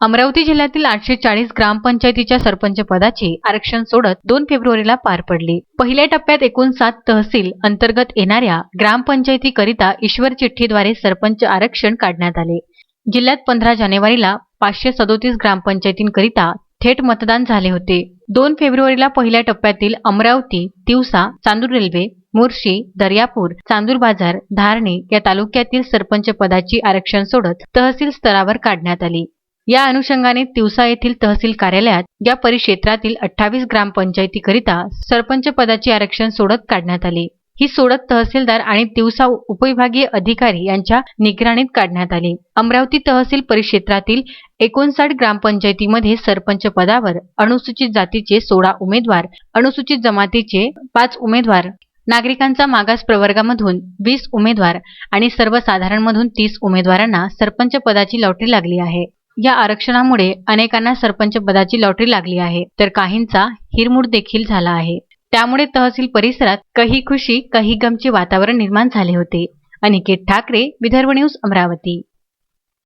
अमरावती जिल्ह्यातील आठशे चाळीस ग्रामपंचायतीच्या सरपंच पदाची आरक्षण सोडत दोन फेब्रुवारीला पार पडली. पहिल्या टप्प्यात एकूण सात तहसील अंतर्गत येणाऱ्या ग्रामपंचायतीकरिता ईश्वर चिठ्ठीद्वारे सरपंच आरक्षण काढण्यात आले. जिल्ह्यात पंधरा जानेवारीला पाचशे सदोतीस ग्रामपंचायतींकरिता थेट मतदान झाले होते. दोन फेब्रुवारीला पहिल्या टप्प्यातील अमरावती तिवसा चांदूर रेल्वे मोर्शी दर्यापूर चांदूर बाजार धारणे या तालुक्यातील सरपंच पदाची आरक्षण सोडत तहसील स्तरावर काढण्यात आली. या अनुषंगाने तिवसा येथील तहसील कार्यालयात या परिक्षेत्रातील अठ्ठावीस ग्रामपंचायतीकरिता सरपंच पदाची आरक्षण सोडत काढण्यात आली. ही सोडत तहसीलदार आणि तिवसा उपविभागीय अधिकारी यांच्या निगराणीत काढण्यात आली. अमरावती तहसील परिक्षेत्रातील एकोणसाठ ग्रामपंचायतीमध्ये सरपंच पदावर अनुसूचित जातीचे सोळा उमेदवार अनुसूचित जमातीचे पाच उमेदवार नागरिकांचा मागास प्रवर्गामधून वीस उमेदवार आणि सर्वसाधारणमधून तीस उमेदवारांना सरपंच पदाची लॉटरी लागली आहे. या आरक्षणामुळे अनेकांना सरपंच पदाची लॉटरी लागली आहे तर काहींचा हिरमूड देखील झाला आहे. त्यामुळे तहसील परिसरात काही खुशी काही गमचे वातावरण निर्माण झाले होते. अनिकेत ठाकरे विदर्भ न्यूज अमरावती.